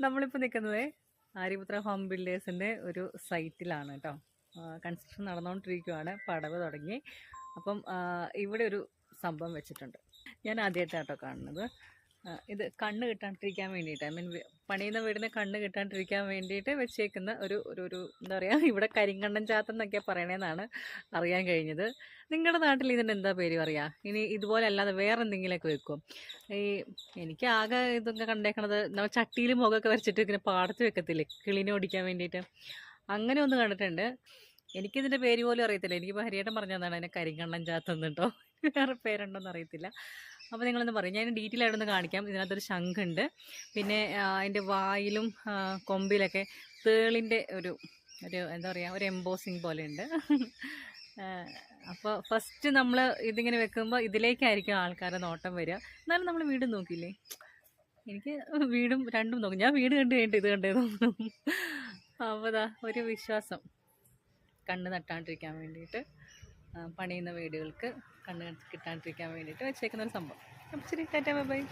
നമ്മളിപ്പോൾ നിൽക്കുന്നത് ആര്യപുത്ര ഹോം ബിൽഡേഴ്സിന്റെ ഒരു സൈറ്റിലാണ് കേട്ടോ കൺസ്ട്രക്ഷൻ നടന്നുകൊണ്ടിരിക്കുകയാണ് പടവ് തുടങ്ങി. അപ്പം ഇവിടെ ഒരു സംഭവം വെച്ചിട്ടുണ്ട്. ഞാൻ ആദ്യമായിട്ടാണ് കേട്ടോ കാണുന്നത്. ഇത് കണ്ണ് കിട്ടാണ്ടിരിക്കാൻ വേണ്ടിയിട്ട്. ഐ മീൻ പണിയുന്ന വീടിന് കണ്ണ് കിട്ടാണ്ടിരിക്കാൻ വേണ്ടിയിട്ട് വെച്ചേക്കുന്ന ഒരു ഒരു ഒരു എന്താ പറയുക ഇവിടെ കരിങ്കണ്ണൻ ചാത്തം എന്നൊക്കെയാണ് പറയണതെന്നാണ് അറിയാൻ കഴിഞ്ഞത്. നിങ്ങളുടെ നാട്ടിൽ ഇതിന് എന്താ പേര് പറയുക ഇനി ഇതുപോലെ അല്ലാതെ വേറെ എന്തെങ്കിലുമൊക്കെ വെക്കും? ഈ എനിക്ക് ആകെ ഇതൊക്കെ കണ്ടേക്കണത് നമ്മൾ ചട്ടിയിൽ മുഖമൊക്കെ വരച്ചിട്ട് ഇങ്ങനെ പാടത്ത് വെക്കത്തില്ലേ? കിളിനെ ഓടിക്കാൻ വേണ്ടിയിട്ട്. അങ്ങനെ ഒന്ന് കണ്ടിട്ടുണ്ട്. എനിക്കിതിന്റെ പേര് പോലും അറിയത്തില്ല. എനിക്കിപ്പോൾ ഹരിയേട്ടൻ പറഞ്ഞതാണ് അതിനെ കരിങ്കണ്ണൻ ചാത്തം കേട്ടോ വേറെ പേരുണ്ടോന്ന് അറിയത്തില്ല. അപ്പോൾ നിങ്ങളൊന്ന് പറയും. ഞാൻ ഡീറ്റെയിൽ ആയിട്ടൊന്ന് കാണിക്കാം. ഇതിനകത്തൊരു ശംഖുണ്ട്. പിന്നെ അതിന്റെ വായിലും കൊമ്പിലൊക്കെ തേളിന്റെ ഒരു ഒരു എന്താ പറയുക ഒരു എംബോസിങ് പോലെയുണ്ട്. അപ്പോൾ ഫസ്റ്റ് നമ്മൾ ഇതിങ്ങനെ വെക്കുമ്പോൾ ഇതിലേക്കായിരിക്കും ആൾക്കാരെ നോട്ടം വരിക. എന്നാലും നമ്മൾ വീടും നോക്കില്ലേ എനിക്ക് വീടും രണ്ടും നോക്കും. ഞാൻ വീട് കണ്ടു കഴിഞ്ഞിട്ട് ഇത് കണ്ടേ തോന്നും അപ്പോൾ ഒരു വിശ്വാസം കണ്ണ് നട്ടാണ്ടിരിക്കാൻ വേണ്ടിയിട്ട്. പണിയുന്ന വീടുകൾക്ക് കണ്ണ് കിട്ടാണ്ടിരിക്കാൻ വേണ്ടിയിട്ട് വെച്ചേക്കുന്ന ഒരു സംഭവം. അപ്പം ശരി ടാറ്റാ ബൈ.